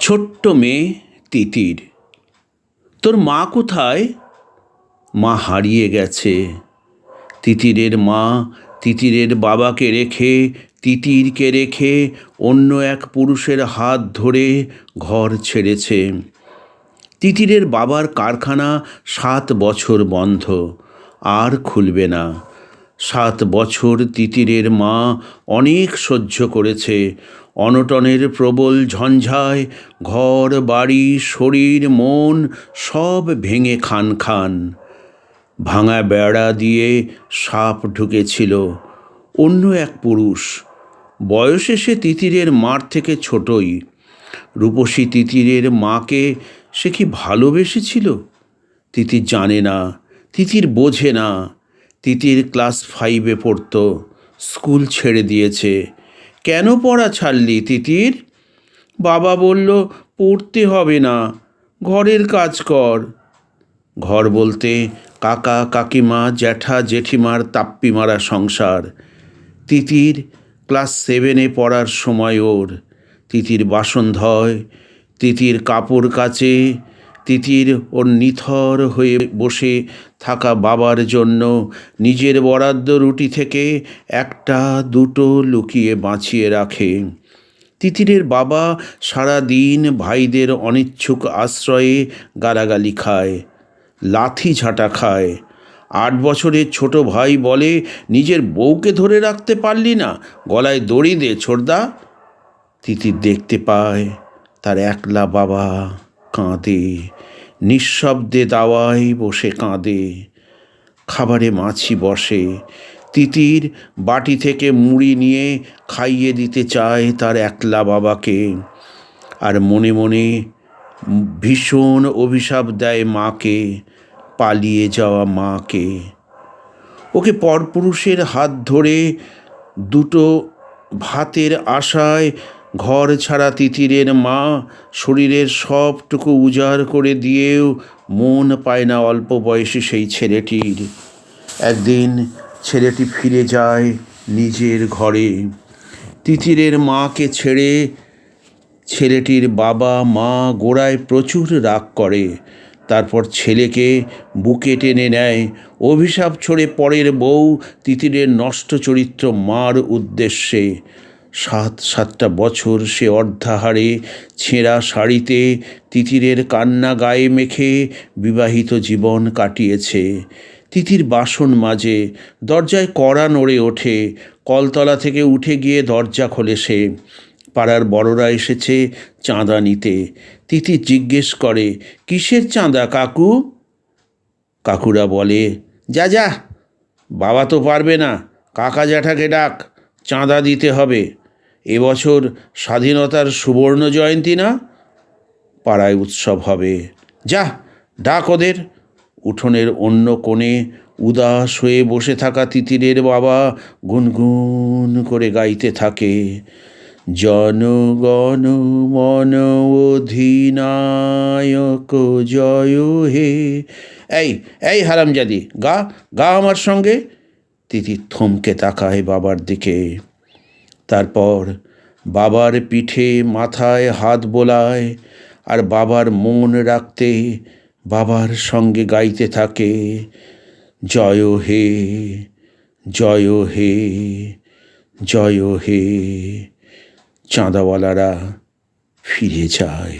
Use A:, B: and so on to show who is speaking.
A: ছোট্ট মেয়ে তিতির। তোর মা কোথায়? মা হারিয়ে গেছে। তিতিরের মা তিতিরের বাবাকে রেখে, তিতিরকে রেখে অন্য এক পুরুষের হাত ধরে ঘর ছেড়েছে। তিতিরের বাবার কারখানা সাত বছর বন্ধ, আর খুলবে না। সাত বছর তিতিরের মা অনেক সহ্য করেছে। অনটনের প্রবল ঝঞ্ঝায় ঘর, বাড়ি, শরীর, মন সব ভেঙে খান খান। ভাঙা বেড়া দিয়ে সাপ ঢুকেছিল। অন্য এক পুরুষ। বয়সে সে তিতিরের মার থেকে ছোটই। রূপসী তিতিরের মাকে সে কি ভালোবেসেছিল? তিতির জানে না, তিতির বোঝে না। তিতির ক্লাস ফাইভে পড়তো, স্কুল ছেড়ে দিয়েছে। কেন পড়া ছাড়লি তিতির? বাবা বলল, পড়তে হবে না, ঘরের কাজ কর। ঘর বলতে কাকা, কাকিমা, জ্যাঠা, জেঠিমার তাপ্পি মারা সংসার। তিতির, ক্লাস সেভেনে পড়ার সময় ওর। তিতির বাসন ধয়, তিতির কাপড় কাচে তিতির ওর নিথর হয়ে বসে থাকা বাবার জন্য নিজের বরাদ্দ রুটি থেকে একটা দুটো লুকিয়ে বাঁচিয়ে রাখে। তিতিরের বাবা সারা দিন ভাইদের অনিচ্ছুক আশ্রয়ে গালাগালি খায়, লাথি ঝাঁটা খায়। আট বছরের ছোট ভাই বলে, নিজের বউকে ধরে রাখতে পারলি না, গলায় দড়ি দে ছোড়দা তিতির দেখতে পায় তার একলা বাবা। কাঁদে, নিঃশব্দে দাওয়ায় বসে কাঁদে। খাবারে মাছি বসে, তিতির বাটি থেকে মুড়ি নিয়ে খাইয়ে দিতে চায় তার একলা বাবাকে। আর মনে মনে ভীষণ অভিশাপ দেয় মাকে, পালিয়ে যাওয়া মাকে। ওকে পরপুরুষের হাত ধরে দুটো ভাতের আশায় ঘর ছাড়া তিতিরের মা, শরীরের সবটুকু উজাড় করে দিয়েও মন পায় না অল্প বয়সী সেই ছেলেটির। একদিন ছেলেটি ফিরে যায় নিজের ঘরে। তিতিরের মাকে ছেড়ে ছেলেটির বাবা, মা গোড়ায় প্রচুর রাগ করে। তারপর ছেলেকে বুকে টেনে নেয়। অভিশাপ ছড়ে পরের বউ তিতিরের নষ্ট চরিত্র মার উদ্দেশ্যে। সাত, সাতটা বছর সে অর্ধাহারে ছেঁড়া শাড়িতে তিতিরের কান্না গায়ে মেখে বিবাহিত জীবন কাটিয়েছে। তিতির বাসন মাঝে দরজায় কড়া নড়ে ওঠে, কলতলা থেকে উঠে গিয়ে দরজা খোলে সে। পাড়ার বড়রা এসেছে চাঁদা নিতে। তিতি জিজ্ঞেস করে, কিসের চাঁদা কাকু? কাকুরা বলে, যা যা, বাবা তো পারবে না, কাকা জ্যাঠাকে ডাক, চাঁদা দিতে হবে। এবছর স্বাধীনতার সুবর্ণ জয়ন্তী না? পাড়ায় উৎসব হবে। যা, ডাক ওদের। উঠোনের অন্য কোণে উদাস হয়ে বসে থাকা তিতিরের বাবা গুনগুন করে গাইতে থাকে। জনগণ মন অধিনায়ক জয় হে। এই এই হারামজাদি, গা গা আমার সঙ্গে। তিতি থমকে তাকায় বাবার দিকে। তারপর বাবার পিঠে মাথায় হাত বোলায় আর বাবার মন রাখতে বাবার সঙ্গে গাইতে থাকে। জয় হে জয় হে জয় হে, চাঁদাওয়ালারা ফিরে যায়।